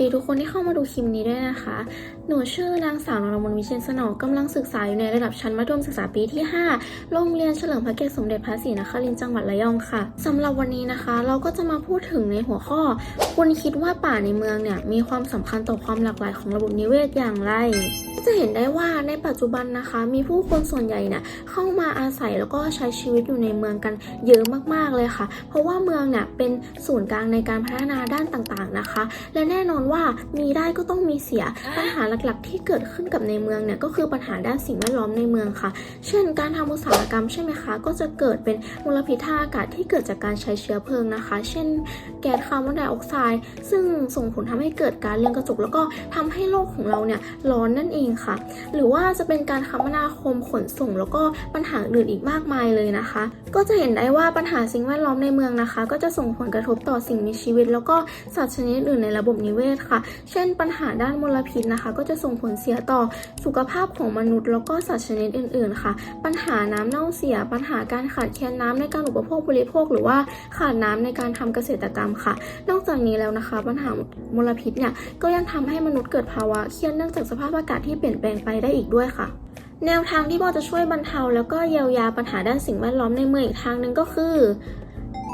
ดีทุกคนที่เข้ามาดูคลิปนี้ด้วยนะคะ หนูชื่อนางสาวนรมนวิเชียนสนอกำลังศึกษาอยู่ในระดับชั้นมัธยมศึกษาปีที่ 5 โรงเรียนเฉลิมพระเกียรติสมเด็จพระศรีนครินทร์จังหวัดระยองค่ะสำหรับวันนี้นะคะ เราก็จะมาพูดถึงในหัวข้อ คุณคิดว่าป่าในเมืองเนี่ยมีความสำคัญต่อความหลากหลายของระบบนิเวศอย่างไร จะเห็นได้ว่าในปัจจุบันนะคะ มีผู้คนส่วนใหญ่เนี่ยเข้ามาอาศัยแล้วก็ใช้ชีวิตอยู่ในเมืองกันเยอะมากๆเลยค่ะ เพราะว่าเมืองเนี่ยเป็นศูนย์กลางในการพัฒนาด้านต่างๆนะคะ และแน่นอนว่ามีได้ก็ต้องมีเสียปัญหาหลักๆ ที่เกิดขึ้นกับในเมืองเนี่ยก็คือปัญหาด้านสิ่งแวดล้อมในเมืองค่ะ เช่น การทำอุตสาหกรรมใช่ไหมคะ ก็จะเกิดเป็นมลพิษทางอากาศที่เกิดจากการใช้เชื้อเพลิงนะคะ เช่น แก๊สคาร์บอนไดออกไซด์ซึ่งส่งผลทำให้เกิดการเรือนกระจกแล้วก็ทำให้โลกของเราเนี่ยร้อนนั่นเองค่ะ หรือว่าจะเป็นการคมนาคมขนส่ง แล้วก็ปัญหาอื่นอีกมากมายเลยนะคะ ก็จะเห็นได้ว่าปัญหาสิ่งแวดล้อมในเมืองนะคะ ก็จะส่งผลกระทบต่อสิ่งมีชีวิต แล้วก็สัตว์ชนิดอื่นในระบบนิเวศค่ะ เช่น ปัญหาด้านมลพิษนะคะ ก็จะส่งผลเสียต่อสุขภาพของมนุษย์ แล้วก็สัตว์ชนิดอื่น ๆ ค่ะ ปัญหาน้ำเน่าเสีย ปัญหาการขาดแคลนน้ำในการอุปโภคบริโภค หรือว่าขาดน้ำในการทำเกษตรกรรมค่ะ นอกจากนี้แล้วนะคะ ปัญหามลพิษเนี่ยก็ยังทำให้มนุษย์เกิดภาวะเครียดเนื่องจากสภาพอากาศที่เปลี่ยนแปลงไปได้อีกด้วยค่ะ แนวทางที่พอจะช่วยบรรเทา แล้วก็เยียวยาปัญหาด้านสิ่งแวดล้อมในเมืองอีกทางหนึ่งก็คือ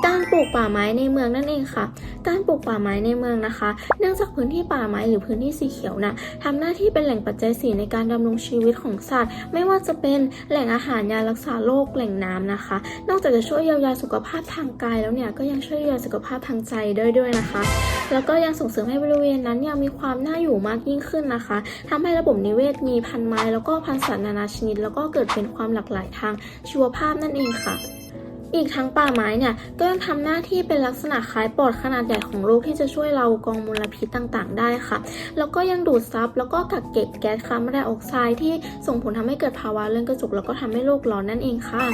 การปลูกป่าไม้ในเมืองนั่นเองค่ะ การปลูกป่าไม้ในเมืองนะคะ เนื่องจากพื้นที่ป่าไม้หรือพื้นที่สีเขียวนะ่ะทำหน้าที่เป็นแหล่งปัจจัยสี่ในการดำรงชีวิตของสัตว์ ไม่ว่าจะเป็นแหล่งอาหารยารักษาโรคแหล่งน้ำนะคะ นอกจากจะช่วยเยียวยาสุขภาพทางกายแล้วเนี่ยก็ยังช่วยเยียวยาสุขภาพทางใจด้วยด้วยนะคะ แล้วก็ยังส่งเสริมให้บริเวณนั้นยังมีความน่าอยู่มากยิ่งขึ้นนะคะทำให้ระบบนิเวศมีพันไม้ แล้วก็พันสัตว์นานาชนิด แล้วก็เกิดเป็นความหลากหลายทางชีวภาพนั่นเองค่ะ อีกทั้งป่าไม้เนี่ยก็ยังทำหน้าที่เป็นลักษณะคล้ายปอดขนาดใหญ่ของโลกที่จะช่วยเรากองมลพิษต่างๆ ได้ค่ะ แล้วก็ยังดูดซับแล้วก็กักเก็บแก๊สคาร์บอนไดออกไซด์ที่ส่งผลทำให้เกิดภาวะเรือนกระจกแล้วก็ทำให้โลกร้อนนั่นเองค่ะ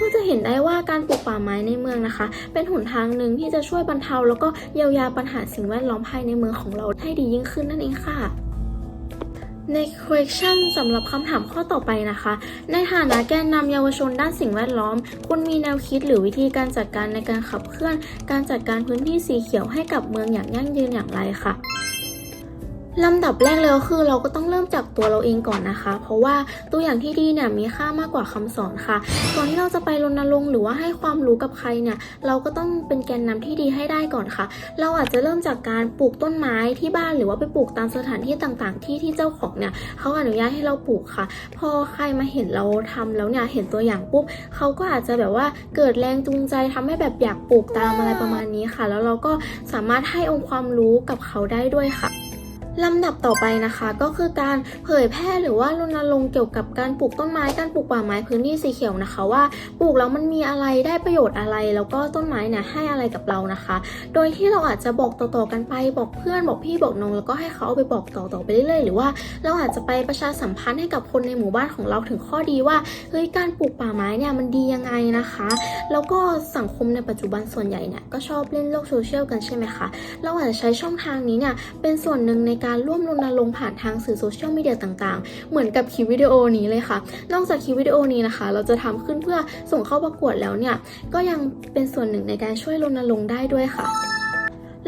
ก็จะเห็นได้ว่าการปลูกป่าไม้ในเมืองนะคะ เป็นหนทางหนึ่งที่จะช่วยบรรเทา แล้วก็เยียวยาปัญหาสิ่งแวดล้อมภายในเมืองของเราให้ดียิ่งขึ้นนั่นเองค่ะ ใน question สำหรับคำถามข้อต่อไปนะคะ ในฐานะแกนนำเยาวชนด้านสิ่งแวดล้อม คุณมีแนวคิดหรือวิธีการจัดการในการขับเคลื่อน การจัดการพื้นที่สีเขียวให้กับเมืองอย่างยั่งยืนอย่างไรค่ะ ลำดับแรกเลยก็คือเราก็ต้องเริ่มจากตัวเราเองก่อนนะคะ เพราะว่าตัวอย่างที่ดีเนี่ยมีค่ามากกว่าคำสอนค่ะ ก่อนที่เราจะไปรณรงค์หรือว่าให้ความรู้กับใครเนี่ยเราก็ต้องเป็นแกนนำที่ดีให้ได้ก่อนค่ะ เราอาจจะเริ่มจากการปลูกต้นไม้ที่บ้านหรือว่าไปปลูกตามสถานที่ต่างๆ ที่ที่เจ้าของเนี่ยเขาอนุญาตให้เราปลูกค่ะ พอใครมาเห็นเราทำแล้วเนี่ยเห็นตัวอย่างปุ๊บเขาก็อาจจะแบบว่าเกิดแรงจูงใจทำให้แบบอยากปลูกตามอะไรประมาณนี้ค่ะ แล้วเราก็สามารถให้องค์ความรู้กับเขาได้ด้วยค่ะ ลำดับต่อไปนะคะก็คือการเผยแพร่หรือว่ารณรงค์เกี่ยวกับการปลูกต้นไม้การปลูกป่าไม้พื้นที่สีเขียวนะคะ ว่าปลูกแล้วมันมีอะไรได้ประโยชน์อะไร แล้วก็ต้นไม้เนี่ยให้อะไรกับเรานะคะ โดยที่เราอาจจะบอกต่อๆกันไปบอกเพื่อนบอกพี่บอกน้องแล้วก็ให้เขาเอาไปบอกต่อๆไปเรื่อยๆหรือว่าเราอาจจะไปประชาสัมพันธ์ให้กับคนในหมู่บ้านของเราถึงข้อดีว่าเฮ้ยการปลูกป่าไม้เนี่ยมันดียังไงนะคะ แล้วก็สังคมในปัจจุบันส่วนใหญ่เนี่ยก็ชอบเล่นโลกโซเชียลกันใช่ไหมคะเราอาจจะใช้ช่องทางนี้เนี่ยเป็นส่วนหนึ่งในการร่วมรณรงค์ผ่านทางสื่อโซเชียลมีเดียต่างๆ เหมือนกับคลิปวิดีโอนี้เลยค่ะ นอกจากคลิปวิดีโอนี้นะคะ เราจะทำขึ้นเพื่อส่งเข้าประกวดแล้วเนี่ย ก็ยังเป็นส่วนหนึ่งในการช่วยรณรงค์ได้ด้วยค่ะ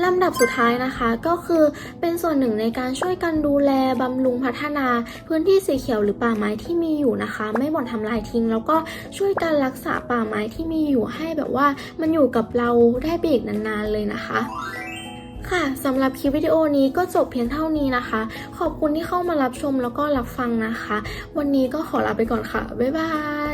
ลำดับสุดท้ายนะคะก็คือเป็นส่วนหนึ่งในการช่วยกันดูแลบำรุงพัฒนา พื้นที่สีเขียวหรือป่าไม้ที่มีอยู่นะคะ ไม่บ่อนทำลายทิ้ง แล้วก็ช่วยกันรักษาป่าไม้ที่มีอยู่ให้แบบว่ามันอยู่กับเราได้ไปอีกนานๆเลยนะคะ ค่ะสำหรับคลิปวิดีโอนี้ก็จบเพียงเท่านี้นะคะ ขอบคุณที่เข้ามารับชมแล้วก็รับฟังนะคะ วันนี้ก็ขอลาไปก่อนค่ะ บ๊ายบาย